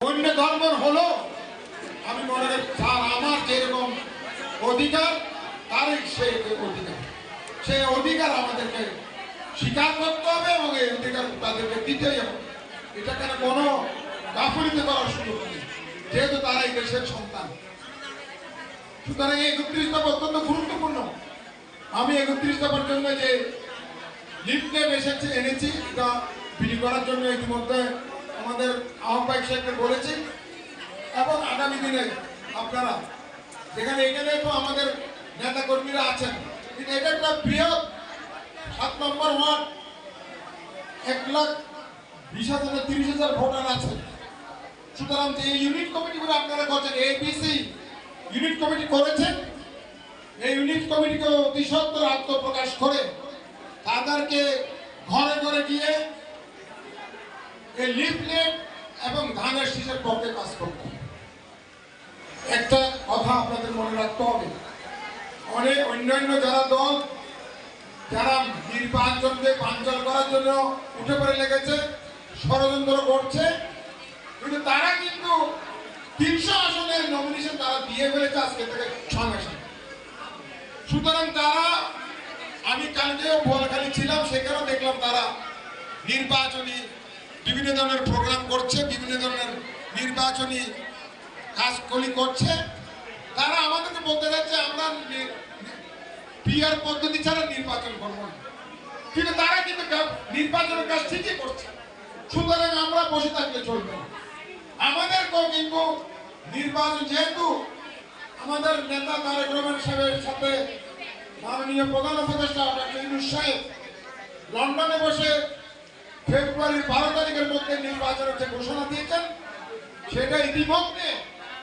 অন্য ধর্মের হলো, আমি মনে করি তার আমার যেরকম অধিকার, তারই সে অধিকার। সেই অধিকার আমাদেরকে স্বীকার করতে হবে এবং এই অধিকার তাদেরকে দিতেই হবে। এটা কেন কোনো গাফলিতে করার সুযোগ নেই, যেহেতু তারা এই দেশের সন্তান। সুতরাং এই একত্রিশ অত্যন্ত গুরুত্বপূর্ণ। আমি একত্রিশ দফার জন্য যে লিফলেট এসেছে, এনেছি, এটা বিলি করার জন্য ইতিমধ্যে আমাদের আহ্বায়ক সাহেবকে বলেছি, এবং আগামী দিনে আপনারা, যেখানে এখানে তো আমাদের নেতা কর্মীরা আছেন, কিন্তু এটা একটা বৃহৎ সাত নম্বর ওয়ার্ড, এক লাখ বিশ হাজার তিরিশ হাজার ভোটার আছে। সুতরাং যে ইউনিট কমিটিগুলো আপনারা করছেন এবিসি ইউনিট কমিটি করেছেন, এই ইউনিট কমিটিকে অতি সত্তর আত্মপ্রকাশ করে তাদেরকে ঘরে ঘরে গিয়ে এই লিফলেট এবং ধানের শীষের পক্ষে কাজ একটা কথা আপনাদের মনে রাখতে হবে। অনেক অন্যান্য যারা দল, যারা নির্বাচনকে করার জন্য উঠে পড়ে লেগেছে, ষড়যন্ত্র করছে, কিন্তু তারা কিন্তু তিনশো আসনের নমিনেশন তারা দিয়ে ফেলেছে আজকে থেকে ছ মাসে। সুতরাং তারা, আমি কালকেও বলখালি ছিলাম, সেখানেও দেখলাম তারা নির্বাচনী বিভিন্ন ধরনের প্রোগ্রাম করছে, বিভিন্ন ধরনের নির্বাচনী কাজগুলি করছে। তারা আমাদেরকে বলতে যাচ্ছে আমরা পিআর পদ্ধতি ছাড়া নির্বাচন করব না। কিন্তু তারা কিন্তু নির্বাচনের কাজ ঠিকই করছে। সুতরাং আমরা বসে থাকলে চলবে আমাদেরকেও কিন্তু নির্বাচন যেহেতু আমাদের নেতা তারেক রহমান সাহেবের সাথে মাননীয় প্রধান উপদেষ্টা ডক্টর ইউনুস সাহেব লন্ডনে বসে ফেব্রুয়ারির বারো তারিখের মধ্যে নির্বাচনের যে ঘোষণা দিয়েছেন সেটা ইতিমধ্যে